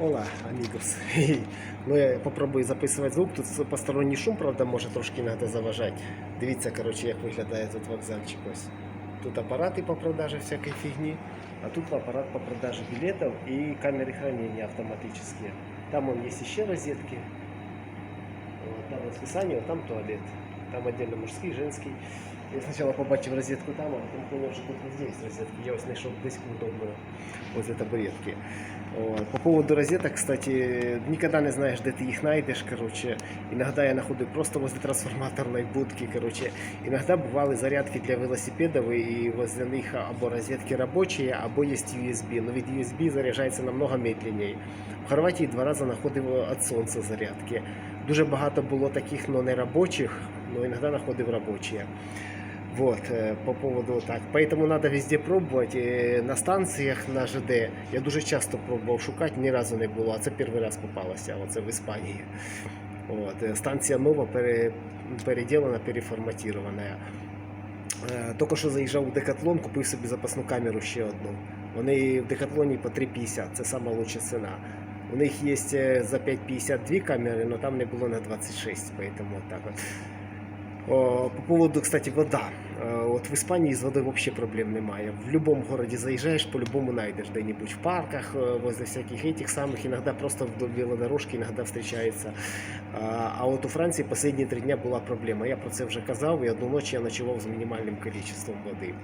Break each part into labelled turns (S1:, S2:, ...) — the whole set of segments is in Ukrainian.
S1: Ола, амигос. Ну, я попробую записувати звук. Тут посторонній шум, правда, може трошки іноді заважати. Дивіться, коротше, як виглядає тут вокзальчик ось. Тут апарати по продаже всякой фигни, а тут аппарат по продаже билетов и камеры хранения автоматические. Там он есть еще розетки. Вот, там расписание, вот там туалет. Там отдельно мужский, женский. Я сначала побачив розетку там, а потім понял, що тут везде есть розетки. Я ось знайшов десь удобно возле табуретки. По поводу розеток, кстати, никогда не знаешь, где ты их найдешь, короче. Иногда я находил просто возле трансформаторной будки, короче. Иногда бывали зарядки для велосипедов, и возле них або розетки рабочие, або есть USB. Но від USB заряджається намного медленнее. В Хорватії два рази знаходив від сонця зарядки. Дуже багато було таких, но не робочих, но иногда находив робочие. Вот, э, по поводу так. Поэтому надо везде пробовать. Э, На станціях на ЖД я дуже часто пробував шукати, ні разу не було, а це перший раз попалося, оце в Іспанії. От, е, станція нова, пере, переділена, переформатирована. Е, Тільки що заїжджав у Декатлон, купив собі запасну камеру ще одну. Вони в Декатлоні по 3,50, це сама лучша ціна. У них є е, за 5,50 дві камери, але там не було на 26, поэтому вот так вот. О, По поводу, кстати, вода. Э, Вот в Испании с водой вообще проблем немає. В любом городе заезжаешь, по-любому найдешь где-нибудь в парках, э, возле всяких этих самых, иногда просто вдоль велодорожки, иногда встречается. А а от у Франції последні три дня була проблема. Я про це вже казав, і одну ночь я ночував з мінімальним количеством води.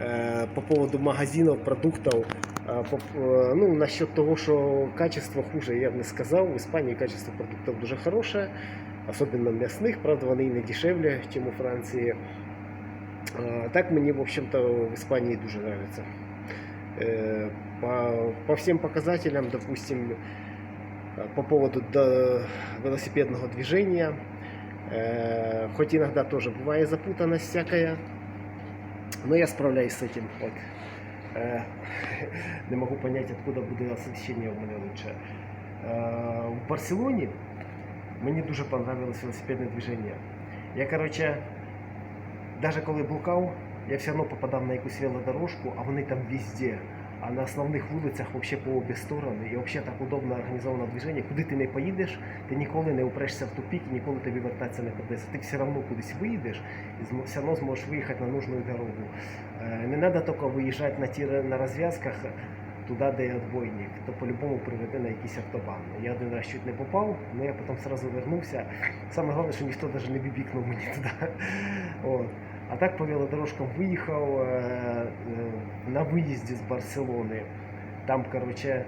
S1: Э, По поводу магазинов, продуктов, э, по- э, ну, насчет того, что качество хуже, я б не сказав. В Іспанії качество продуктів дуже хороше, особенно м'ясних, правда, вони і не дешевле, ніж у Франції. А, Так мені, в общем-то, в Іспанії дуже нравится. Э, По, по всем показателям, допустим, э, по поводу до- велосипедного движения, э, хоть иногда тоже бывает запутанность всякая, но я справляюсь с этим. Вот. Э, Не могу понять, откуда буде освещение у мене лучше. Э, В Барселоні мені дуже понравилось велосипедне движення. Я, короче, даже коли блукав, я все одно попадав на якусь велодорожку, а вони там везде. А на основних вулицях вообще по обі сторони. І вообще так удобно організовано движення. Куди ти не поїдеш, ти ніколи не упрешся в тупік і ніколи тобі вертатися не придеться. Ти все одно кудись виїдеш і все одно зможеш виїхати на нужну дорогу. Е, Не треба тільки виїжджати на, ті, на розв'язках туди, де є отбойник, то по-любому приведе на якийсь автобан. Я один раз чуть не попав, але я потім одразу вернувся. Саме головне, що ніхто навіть не бібікнув мені туди. От. А так по велодорожкам виїхав е, е, на виїзді з Барселони. Там, короче,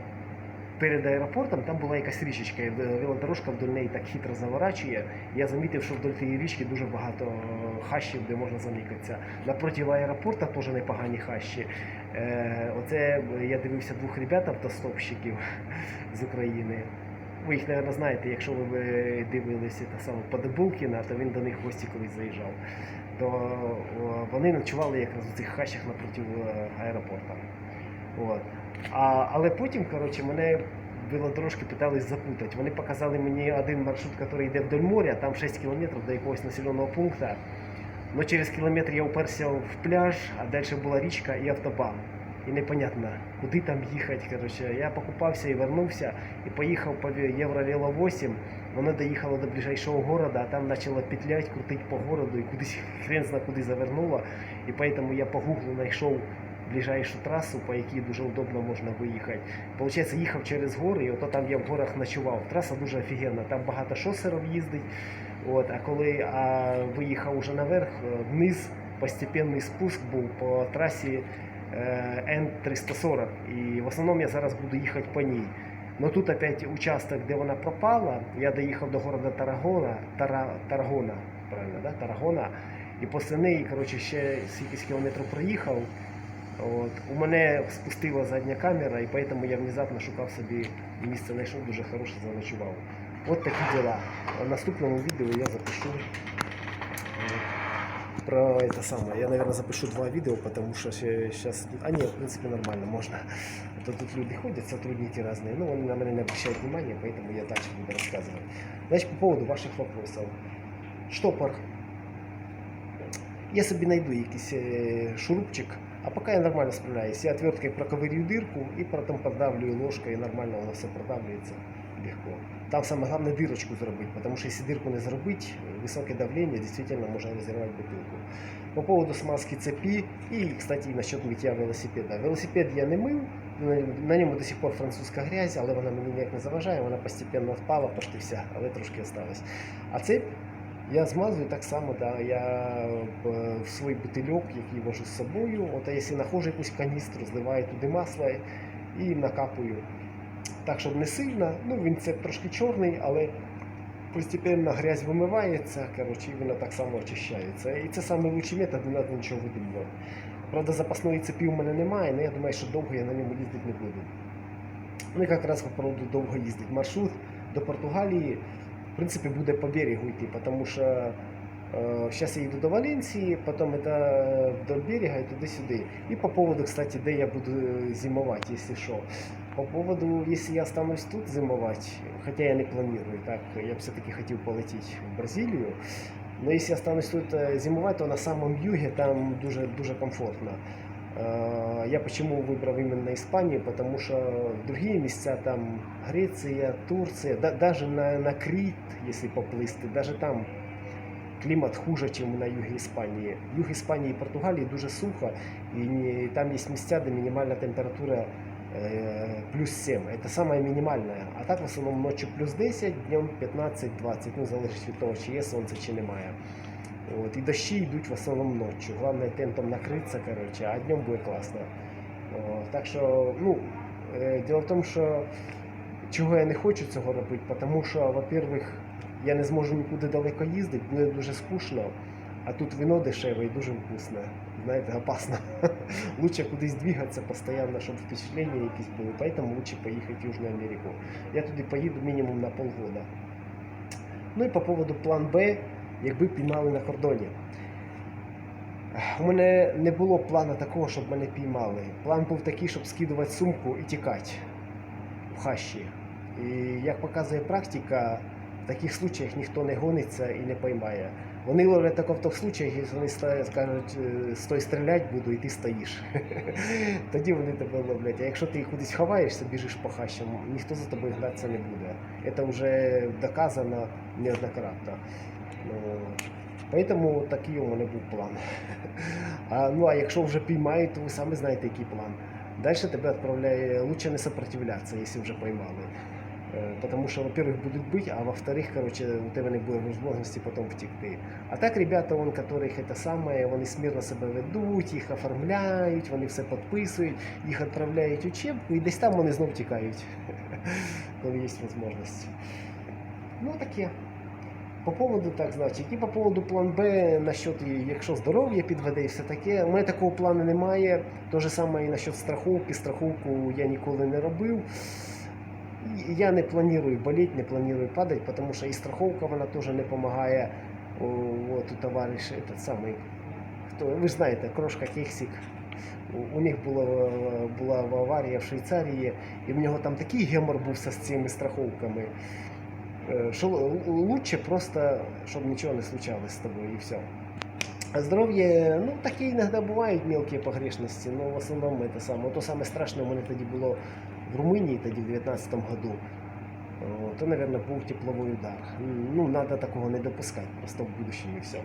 S1: перед аеропортом там була якась річечка, і велодорожка вдоль неї так хитро заворачує. Я замітив, що вдоль тієї річки дуже багато е, хащів, де можна заникатися. Напроти аеропорта теж непогані хащі. Е, Оце я дивився двох ребят автостопщиків з України. Ви їх, мабуть, знаєте, якщо ви е, дивилися та саме Подобулкіна, то він до них в гості колись заїжджав. То вони ночували якраз у цих хащах напроти е, аеропорту. От. А, але потім, коротше, мене велодорожки питались запутати. Вони показали мені один маршрут, який йде вдоль моря, там 6 кілометрів до якогось населеного пункту. Но через кілометр я уперся в пляж, а далі була річка і автобан. І непонятно, куди там їхати. Коротше. Я покупався і вернувся, і поїхав по Євровело 8. Воно доїхало до ближайшого города, а там почало петлять, крутить по городу і кудись хрен зна куди завернуло. І поэтому я по гуглу знайшов ближайшу трасу, по якій дуже удобно можна виїхати. Получається, їхав через гори, і ото там я в горах ночував. Траса дуже офігенна, там багато шосерів їздить. От, а коли а, виїхав уже наверх, е, вниз постепенний спуск був по трасі е, Н340. І в основному я зараз буду їхати по ній. Но тут опять участок, де вона пропала, я доїхав до города Тарагона, Тара, Тарагона, правильно, да? Тарагона. І після неї, коротше, ще скількись кілометрів проїхав. От. У мене спустила задня камера, і тому я внезапно шукав собі місце, знайшов дуже хороше, заночував. От такі діла. В наступному відео я запишу е, про это самое. Я, наверное, запишу два видео, потому что сейчас... А нет, в принципе, нормально, можно. А то тут люди ходят, сотрудники разные, но они на меня не обращают внимания, поэтому я дальше буду рассказывать. Значит, по поводу ваших вопросов. Штопор. я собі знайду якийсь е, шурупчик, а поки я нормально справляюсь. Я отверткою проковирю дирку і потім продавлюю ложкою, і нормально воно все продавлюється легко. Там саме головне дирочку зробити, тому що якщо дирку не зробити, високе давлення дійсно може розірвати бутилку. По поводу смазки цепи и, кстати, насчет миття велосипеда. Велосипед я не мив, на ньому до сих пор французька грязь, але вона мені ніяк не заважає, вона постепенно впала, почти вся, але трошки осталась. А цепь я змазую так само, да, я в, в свій бутильок, який вожу з собою, от якщо знаходжу якусь каністру, зливаю туди масло і накапую. Так, щоб не сильно, ну він це трошки чорний, але постепенно грязь вимивається, коротше, і вона так само очищається. І це лучший метод, не треба нічого видумувати. Правда, запасної цепі у мене немає, але я думаю, що довго я на ньому їздити не буду. Ну і якраз по проводу довго їздить. Маршрут до Португалії, в принципі, буде по берегу йти, тому що Сейчас я їду до Валенції, потім это до берега і туди-сюди. І по поводу, кстати, де я буду зимувати, якщо що. По поводу, если я останусь тут зимовать, хотя я не планирую, так, я все-таки хотел полететь в Бразилию, но если я останусь тут э, зимовать, то на самом юге там дуже, дуже комфортно. Э, Я почему выбрал именно Испанию, потому что другие места, там Греция, Турция, да- даже на, на Крит, если поплисти, даже там клімат хуже, ніж на югі Іспанії. Юг Іспанії і Португалії дуже сухо, і не- там є місця, де мінімальна температура э, плюс 7. Это самое минимальное. А так в основному ночі плюс 10, днем 15-20. Ну, залежить від того, чи є сонце, чи немає. От, і дощі йдуть в основному ночі. Головне тентом накритися, коротше, а днем буде класно. От, так що, ну, е, діло в тому, що чого я не хочу цього робити, тому що, во-первых, я не зможу нікуди далеко їздити, буде дуже скучно, а тут вино дешеве і дуже вкусне. Знаєте, опасно. лучше кудись двигатися постійно, щоб впечатлення якісь були. Поэтому лучше поїхати в Южну Америку. Я туди поїду мінімум на полгода. Ну і по поводу план Б, якби піймали на кордоні. У мене не було плану такого, щоб мене піймали. План був такий, щоб скидувати сумку і тікати в хащі. І як показує практика, в таких случаях ніхто не гониться і не поймає. Вони ловлять тако в тих случаях, якщо вони скажуть, е, стой стріляти буду, і ти стоїш. Тоді вони тебе ловлять. А якщо ти кудись ховаєшся, біжиш по хащам, ніхто за тобою гнатися не буде. Це вже доказано неоднократно. Ну, Поэтому такий у мене був план. А, ну а якщо вже піймають, то ви самі знаєте, який план. Далі тебе відправляє, лучше не сопротивлятися, якщо вже поймали. Е, Потому що, во-первых, будуть бити, а во-вторых, короче, у тебе не буде можливості потім втекти. А так, ребята, вон, которых це саме, вони смірно себе ведуть, їх оформляють, вони все підписують, їх відправляють у учебку, і десь там вони знов тікають, коли є можливість. Ну, таке. По поводу так, значить, і по поводу план Б, насчет, якщо здоров'я підведе і все таке, у мене такого плану немає. Те ж саме і насчет страховки. Страховку я ніколи не робив. Я не планую болеть, не планую падати, тому що і страховка вона теж не допомагає. От у товариша, этот самий, хто, ви ж знаєте, крошка Кексик. У, них було, була аварія в Швейцарії, і в нього там такий гемор був з цими страховками. Е, Що лучше просто, щоб нічого не случалось з тобою і все. А здоров'я, ну, такі іноді бувають мелкі погрешності, но в основному це саме. То саме страшне у мене тоді було в Румунії, тоді в 19-му году. То, мабуть, був тепловий удар. Ну, треба такого не допускати, просто в будущем і все.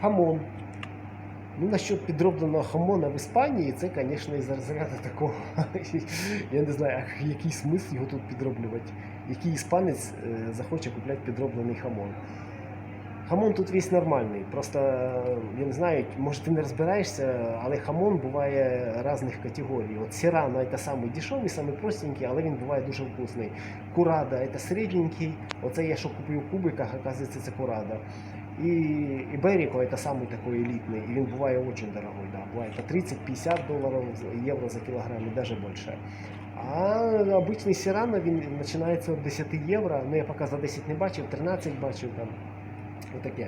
S1: Хамон. Ну, насчет підробленого хамона в Іспанії, це, звісно, із розряду такого. Я не знаю, який смисл його тут підроблювати. Який іспанець е, захоче купляти підроблений хамон. Хамон тут весь нормальний. Просто е, я не знаю, може ти не розбираєшся, але хамон буває різних категорій. От Сірано це самий дешевий, самий простенький, але він буває дуже вкусний. Курада це середненький. Оце я що купив в кубиках, оказується, це курада. І, і Беріко це самий такий елітний, і він буває дуже дорогой. Да. Буває 30-50 доларів, євро за кілограм, і навіть більше. А обичний Сірано він починається від 10 євро. Ну я поки за 10 не бачив, 13 бачив там. Отаке.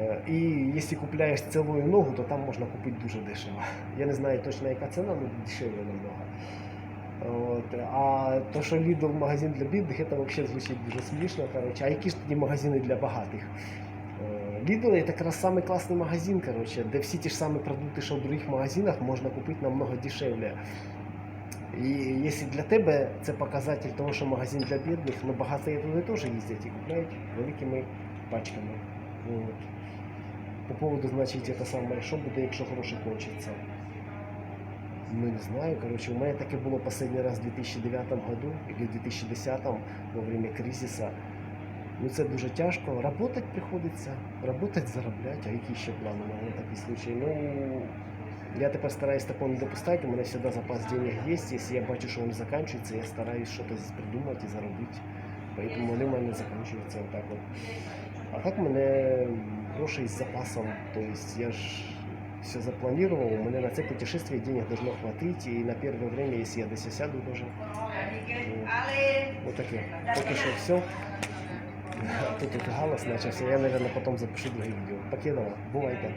S1: Е, І якщо купляєш цілою ногу, то там можна купити дуже дешево. Я не знаю точно яка ціна, але дешевле намного. От. А то, що Lidl магазин для бідних, це взагалі звучить дуже смішно. Коротше. А які ж тоді магазини для багатих? Е, Lidl это как раз самый классный магазин, короче, де всі ті ж самі продукти, що в других магазинах, можна купити намного дешевле. І якщо для тебе це показатель того, що магазин для бідних, ну багаті туди теж їздять і купляють великими пачками. Вот. По поводу, значить, это саме, що буде, якщо гроші кончаться. Ну, не знаю, короче, у мене таке було останній раз в 2009 году, или в 2010 во время кризиса. Ну це дуже тяжко. Работать приходиться, работать, заробляти, а які ще плани на такий случай. Ну, я тепер стараюсь такого не допускати, у мене завжди запас денег є. Якщо я бачу, що він закінчується, я стараюсь щось придумати і заробити. Поэтому вони в мене закінчуються отак от. А так в мене гроші з запасом. Тобто я ж все запланировал, у меня на це путешествие денег должно хватить, и на первое время, если я десь сяду даже. Вот. Поки що все. Тут галас начався, я, наверное, потом запишу друге відео. Покедова, бувайте.